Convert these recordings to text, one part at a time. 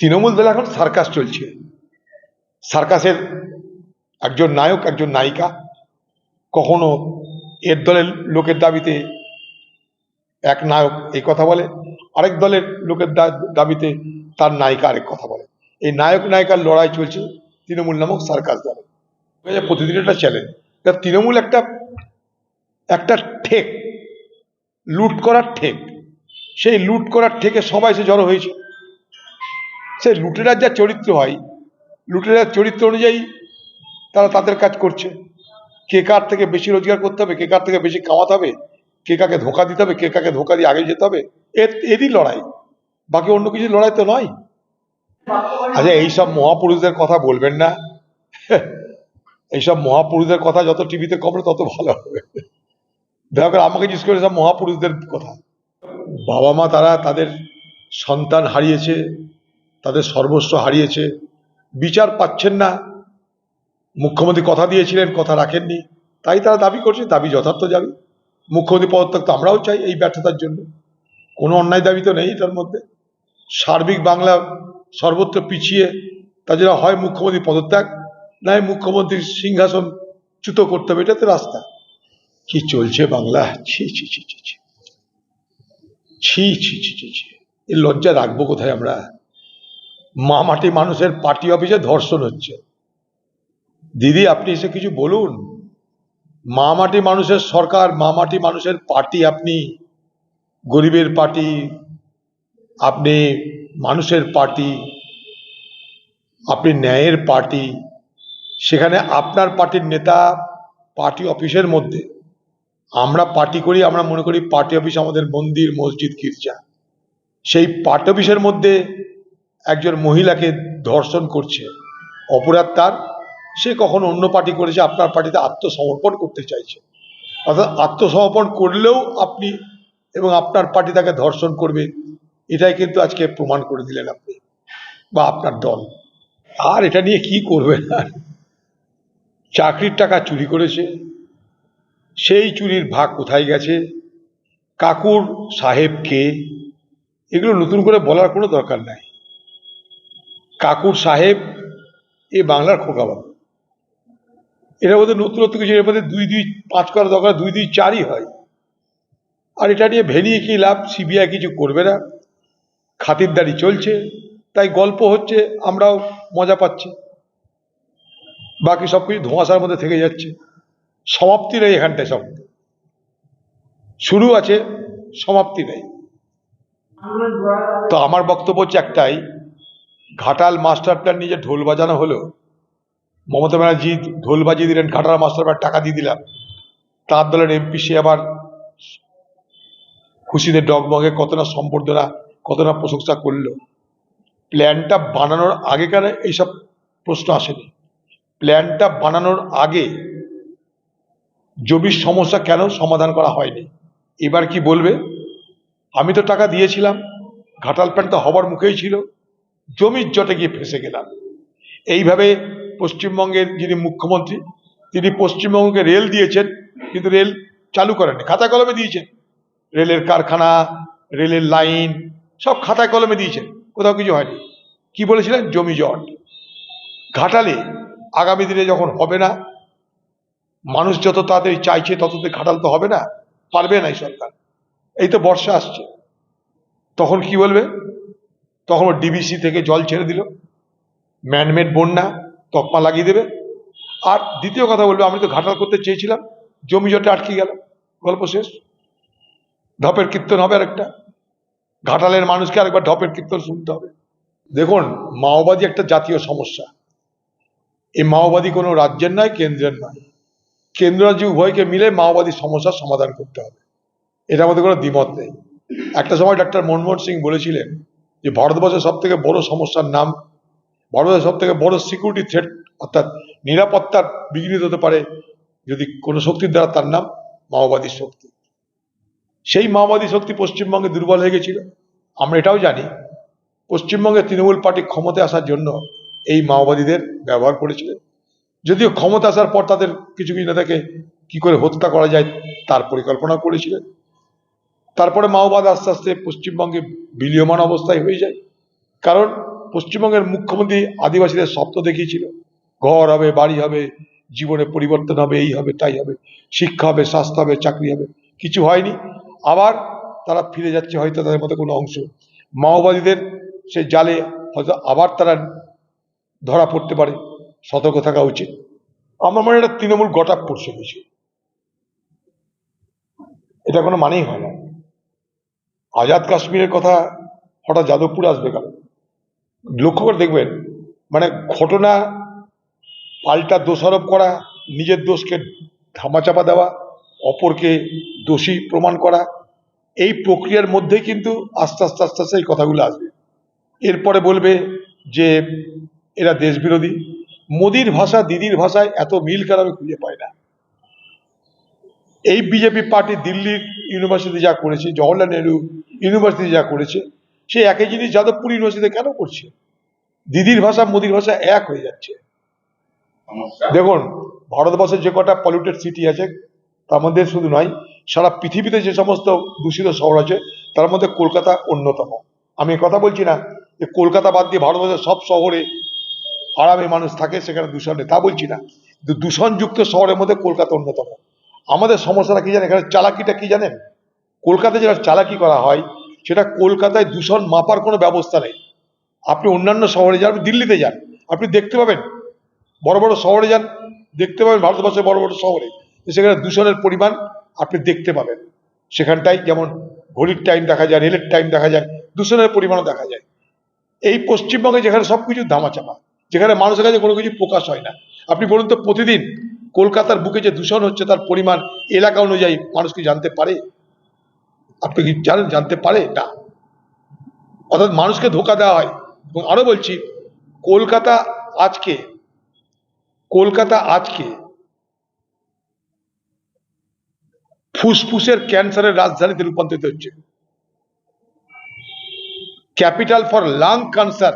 তৃণমূল দলে এখন সার্কাস চলছে। সার্কাসের একজন নায়ক, একজন নায়িকা, কখনো এর দলের লোকের দাবিতে এক নায়ক এই কথা বলে, আরেক দলের লোকের দাবিতে তার নায়িকা আরেক কথা বলে। এই নায়ক নায়িকার লড়াই চলছে তৃণমূল নামক সার্কাস দলে। প্রতিদিন একটা চ্যালেঞ্জ তৃণমূল একটা একটা ঠেক, লুট করার ঠেক। সেই লুট করার ঠেকে সবাই সে জড়ো হয়েছে। সেই লুটেরার যা চরিত্র হয়, লুটেরার চরিত্র অনুযায়ী তারা তাদের কাজ করছে। কে কার থেকে বেশি রোজগার করতে হবে, কে কার থেকে বেশি কামাতে হবে, কে কাকে ধোকা দিতে হবে, কে কাকে ধোকা দিয়ে আগে যেতে হবে এর এরই লড়াই। বাকি অন্য কিছু লড়াই তো নয়। আচ্ছা এইসব মহাপুরুষদের কথা বলবেন না। এইসব মহাপুরুষদের কথা যত টিভিতে কমবে, তত ভালো হবে। দয়া করে আমাকে জিজ্ঞেস করে সব মহাপুরুষদের কথা। বাবা মা তারা তাদের সন্তান হারিয়েছে তাদের সর্বস্ব হারিয়েছে। বিচার পাচ্ছেন না। মুখ্যমন্ত্রী কথা দিয়েছিলেন, কথা রাখেননি। তাই তারা দাবি করছে, দাবি যথার্থ দাবি। মুখ্যমন্ত্রী পদত্যাগ তো আমরাও চাই এই ব্যর্থতার জন্য। কোনো অন্যায় দাবি তো নেই এটার মধ্যে। সার্বিক বাংলা সর্বত্র পিছিয়ে তা যেটা হয় মুখ্যমন্ত্রী পদত্যাগ নয় মুখ্যমন্ত্রীর সিংহাসন চ্যুত করতে হবে, এটা তো রাস্তা। কি চলছে বাংলা? ছি ছি ছি ছি ছি। ছি ছি ছি ছি ছি। এর লজ্জা রাখব কোথায় আমরা? মা মাটি মানুষের পার্টি অফিসে ধর্ষণ হচ্ছে। দিদি, আপনি এসে কিছু বলুন। মা মাটি মানুষের সরকার মা মাটি মানুষের পার্টি, আপনি গরিবের পার্টি, আপনি মানুষের পার্টি, আপনি ন্যায়ের পার্টি, সেখানে আপনার পার্টির নেতা পার্টি অফিসের মধ্যে। আমরা পার্টি করি, আমরা মনে করি পার্টি অফিস আমাদের মন্দির, মসজিদ, গির্জা। সেই পার্টি অফিসের মধ্যে একজন মহিলাকে ধর্ষণ করছে, অপরাধ তার, সে কখন অন্য পার্টি করেছে, আপনার পার্টিতে আত্মসমর্পণ করতে চাইছে। অর্থাৎ আত্মসমর্পণ করলেও আপনি এবং আপনার পার্টি তাকে ধর্ষণ করবে, এটাই কিন্তু আজকে প্রমাণ করে দিলেন আপনি, বা আপনার দল। আর এটা নিয়ে কি করবেন আর চাকরির টাকা চুরি করেছে, সেই চুরির ভাগ কোথায় গেছে, কাকুর সাহেব কে, এগুলো নতুন করে বলার কোনো দরকার নাই। কাকুর সাহেব এ বাংলার খোকাবাবু এর মধ্যে নতুনত্ব কিছু এর মধ্যে দুই দুই পাঁচ করার দরকার, দুই দুই চারই হয়। আর এটা নিয়ে ভেনিয়ে কি লাভ, সিবিআই কিছু করবে না। খাতিরদারি চলছে, তাই গল্প হচ্ছে, আমরাও মজা পাচ্ছি। বাকি সব কিছু ধোঁয়াশার মধ্যে থেকে যাচ্ছে। সমাপ্তি নেই এখানটায় সব। শুরু আছে, সমাপ্তি নেই। তো আমার বক্তব্য হচ্ছে একটাই ঘাটাল মাস্টার প্ল্যান নিয়ে যে ঢোল বাজানো হলো, মমতা ব্যানার্জি ঢোল বাজিয়ে দিলেন, ঘাটাল মাস্টার প্ল্যান টাকা দিয়ে দিলাম। তার দলের এমপি সে আবার খুশিতে ডগমগে কত না সম্বর্ধনা কত না প্রশংসা করল। প্ল্যানটা বানানোর আগেকার এইসব প্রশ্ন আসেনি। প্ল্যানটা বানানোর আগে জমির সমস্যা কেন সমাধান করা হয়নি? এবার কি বলবে? আমি তো টাকা দিয়েছিলাম, ঘাটাল প্ল্যান তো হবার মুখেই ছিল। জমির জটে গিয়ে ফেসে গেলাম। এইভাবে পশ্চিমবঙ্গের যিনি মুখ্যমন্ত্রী, তিনি পশ্চিমবঙ্গকে রেল দিয়েছেন, কিন্তু রেল চালু করেননি। খাতা কলমে দিয়েছেন। রেলের কারখানা, রেলের লাইন, সব খাতা কলমে দিয়েছেন। কোথাও কিছু হয়নি। কি বলেছিলেন? জমি জট। ঘাটালে আগামী দিনে যখন হবে না, মানুষ যত তাড়াতাড়ি চাইছে তত ঘাটাল তো হবে না, পারবে না এই সরকার। এই তো বর্ষা আসছে। তখন কি বলবে? তখন ও ডিবিসি থেকে জল ছেড়ে দিল। ম্যানমেড বন্যা, তকমা লাগিয়ে দেবে। আর দ্বিতীয় কথা বলবে, আমি তো ঘাটাল করতে চেয়েছিলাম, জমি জটে আটকে গেল। গল্প শেষ। ঢপের কীর্তন হবে আরেকটা। ঘাটালের মানুষকে আরেকবার ঢপের কীর্তন শুনতে হবে। দেখুন, মাওবাদী একটা জাতীয় সমস্যা। এই মাওবাদী কোনো রাজ্যের নয়, কেন্দ্রের নয়। কেন্দ্র রাজ্য উভয়কে মিলে মাওবাদী সমস্যার সমাধান করতে হবে। এটার মধ্যে কোনো দ্বিমত নেই। একটা সময় ডাক্তার মনমোহন সিং বলেছিলেন যে ভারতবর্ষের সব থেকে বড় সমস্যার নাম, ভারতবর্ষের সব থেকে বড় সিকিউরিটি থ্রেট অর্থাৎ নিরাপত্তার বিঘ্নিত হতে পারে যদি কোনো শক্তির দ্বারা তার নাম মাওবাদী শক্তি। সেই মাওবাদী শক্তি পশ্চিমবঙ্গে দুর্বল হয়ে গেছিল। আমরা এটাও জানি, পশ্চিমবঙ্গে তৃণমূল পার্টি ক্ষমতায় আসার জন্য এই মাওবাদীদের ব্যবহার করেছিলেন যদিও ক্ষমতা আসার পর তাদের কিছু কিছু নেতাকে কি করে হত্যা করা যায় তার পরিকল্পনা করেছিলেন তারপরে মাওবাদ আস্তে আস্তে পশ্চিমবঙ্গে বিলীয়মান অবস্থায় হয়ে যায়। কারণ পশ্চিমবঙ্গের মুখ্যমন্ত্রী আদিবাসীদের স্বপ্ন দেখিয়েছিল, ঘর হবে, বাড়ি হবে, জীবনে পরিবর্তন হবে, এই হবে, তাই হবে, শিক্ষা হবে, স্বাস্থ্য হবে, চাকরি হবে, কিছু হয়নি। আবার তারা ফিরে যাচ্ছে হয়তো তাদের মধ্যে কোনো অংশ। মাওবাদীদের সে জালে হয়তো আবার তারা ধরা পড়তে পারে, সতর্ক থাকা উচিত। আমার মনে হয় এটা তৃণমূল গটাপ করছে কিছু এটা কোনো মানেই হয় না। আজাদ কাশ্মীরের কথা হঠাৎ যাদবপুর আসবে কেন? লক্ষ্য করে দেখবেন মানে ঘটনা পাল্টা দোষারোপ করা, নিজের দোষকে ধামাচাপা দেওয়া, অপরকে দোষী প্রমাণ করা, এই প্রক্রিয়ার মধ্যেই কিন্তু আস্তে আস্তে আস্তে আস্তে এই কথাগুলো আসবে। এরপরে বলবে যে এরা দেশবিরোধী। মোদির ভাষা, দিদির ভাষায় এত মিল কেন আমি খুঁজে পাই না? এই বিজেপি পার্টি দিল্লির ইউনিভার্সিটি যা করেছে, জওহরলাল নেহরু ইউনিভার্সিটি যা করেছে সে একই জিনিস যাদবপুর ইউনিভার্সিটিতে কেন করছে? দিদির ভাষা মোদির ভাষা এক হয়ে যাচ্ছে। দেখুন ভারতবর্ষের যে কটা পলিউটেড সিটি আছে তার মধ্যে শুধু নয় সারা পৃথিবীতে যে সমস্ত দূষিত শহর আছে তার মধ্যে কলকাতা অন্যতম। আমি কথা বলছি না যে কলকাতা বাদ দিয়ে ভারতবর্ষের সব শহরে আরামে মানুষ থাকে সেখানে দূষণ নেই তা বলছি না। কিন্তু দূষণযুক্ত শহরের মধ্যে কলকাতা অন্যতম। আমাদের সমস্যাটা কি জানেন? এখানে চালাকিটা কি জানেন? কলকাতায় যেটা চালাকি করা হয়, সেটা কলকাতায় দূষণ মাপার কোনো ব্যবস্থা নেই। আপনি অন্যান্য শহরে যান, আপনি দিল্লিতে যান, আপনি দেখতে পাবেন, বড় বড় শহরে যান, দেখতে পাবেন ভারতবর্ষের বড় বড় শহরে সেখানে দূষণের পরিমাণ আপনি দেখতে পাবেন। সেখানটাই যেমন ঘড়ির টাইম দেখা যায়, রেলের টাইম দেখা যায়, দূষণের পরিমাণও দেখা যায়। এই পশ্চিমবঙ্গে যেখানে সব কিছু ধামাচাপা, যেখানে মানুষের কাছে কোনো কিছু প্রকাশ হয় না। আপনি বলুন তো, প্রতিদিন কলকাতার বুকে যে দূষণ হচ্ছে, তার পরিমাণ এলাকা অনুযায়ী মানুষ কি জানতে পারে? আপনি কি জানেন জানতে পারে? না। অর্থাৎ মানুষকে ধোকা দেওয়া হয়। এবং আরও বলছি, কলকাতা আজকে কলকাতা আজকে ফুসফুসের ক্যান্সারের রাজধানীতে রূপান্তরিত হচ্ছে। ক্যাপিটাল ফর লাং ক্যান্সার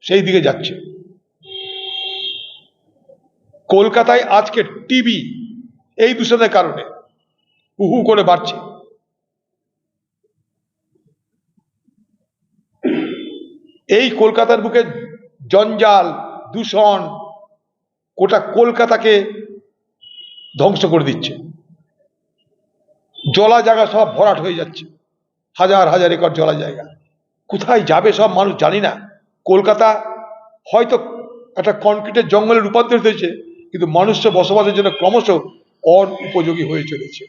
সেই দিকে যাচ্ছে। কলকাতায় আজকে টিবি, এই দূষণের কারণে উহু করে বাড়ছে। এই কলকাতার বুকে জঞ্জাল, দূষণ, গোটা কলকাতাকে ধ্বংস করে দিচ্ছে। জলা জায়গা সব ভরাট হয়ে যাচ্ছে। হাজার হাজার একর জলা জায়গা। কোথায় যাবে সব মানুষ জানি না। কলকাতা হয়তো একটা কনক্রিটের জঙ্গলে রূপান্তরিত হয়েছে, কিন্তু মানুষ্য বসবাসের জন্য ক্রমশ অন উপযোগী হয়ে চলেছে।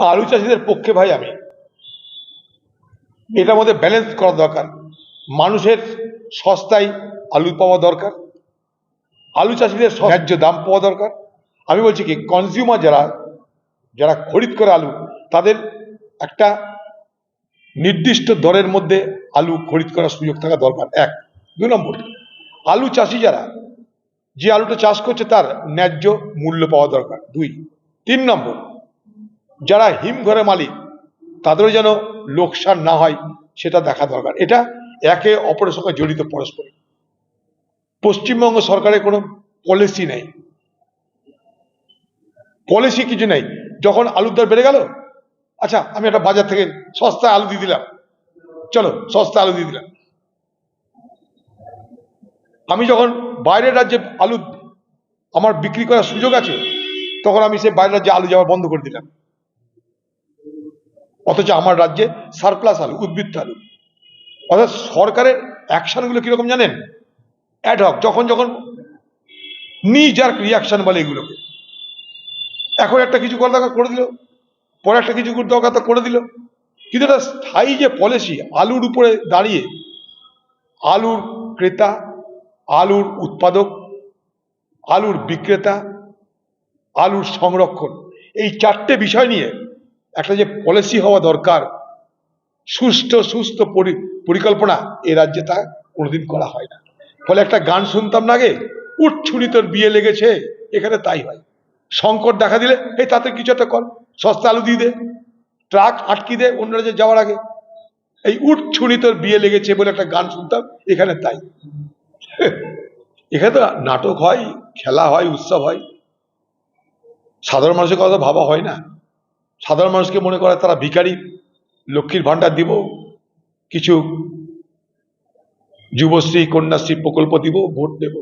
আলু চাষিদের পক্ষে ভাই আমি। এটা মধ্যে ব্যালেন্স করা দরকার। মানুষের সস্তায় আলু পাওয়া দরকার, আলু চাষিদের ন্যায্য দাম পাওয়া দরকার। আমি বলছি কি কনজিউমার যারা যারা খরিদ করে আলু, তাদের একটা নির্দিষ্ট দরের মধ্যে আলু খরিদ করার সুযোগ থাকা দরকার। এক। দুই নম্বর, আলু চাষি যারা, যে আলুটা চাষ করছে তার ন্যায্য মূল্য পাওয়া দরকার। দুই। তিন নম্বর, যারা হিমঘরের মালিক, তাদেরও যেন লোকসান না হয়, সেটা দেখা দরকার। এটা একে অপরের সঙ্গে জড়িত পরস্পর। পশ্চিমবঙ্গ সরকারের কোনো পলিসি নেই। পলিসি কিছু নেই। যখন আলুর দর বেড়ে গেল আচ্ছা আমি একটা বাজার থেকে সস্তা আলু দিয়ে দিলাম। চলো, সস্তা আলু দিয়ে দিলাম। আমি যখন বাইরের রাজ্যে আলু আমার বিক্রি করার সুযোগ আছে, তখন আমি সে বাইরের রাজ্যে আলু যাওয়া বন্ধ করে দিলাম। অথচ আমার রাজ্যে সারপ্লাস আলু, উদ্বৃত্ত আলু। অর্থাৎ সরকারের অ্যাকশনগুলো কীরকম জানেন? অ্যাডহক যখন যখন নিজার রিয়াকশন বলে এগুলোকে। এখন একটা কিছু করা দরকার করে দিল, পরে একটা কিছু দরকার তো করে দিল। কিন্তু একটা স্থায়ী যে পলিসি আলুর উপরে দাঁড়িয়ে, আলুর ক্রেতা, আলুর উৎপাদক, আলুর বিক্রেতা, আলুর সংরক্ষণ, এই চারটে বিষয় নিয়ে একটা যে পলিসি হওয়া দরকার, সুষ্ঠু, সুস্থ পরি- পরিকল্পনা এ রাজ্যে তা কোনোদিন করা হয় না। ফলে একটা গান শুনতাম না আগে উঠছুনি তোর বিয়ে লেগেছে, এখানে তাই হয়। সংকট দেখা দিলে, এই তাতে কিছু একটা কর, সস্তা আলু দিয়ে দে, ট্রাক আটকি দে অন্য রাজ্যে যাওয়ার আগে। এই উঠছুনি তোর বিয়ে লেগেছে বলে একটা গান শুনতাম, এখানে তাই। এখানে তো নাটক হয়, খেলা হয়, উৎসব হয়। সাধারণ মানুষের কথা ভাবা হয় না। সাধারণ মানুষকে মনে করে তারা ভিখারি, লক্ষ্মীর ভান্ডার দিব কিছু যুবশ্রী কন্যাশ্রী প্রকল্প দিব ভোট দেব।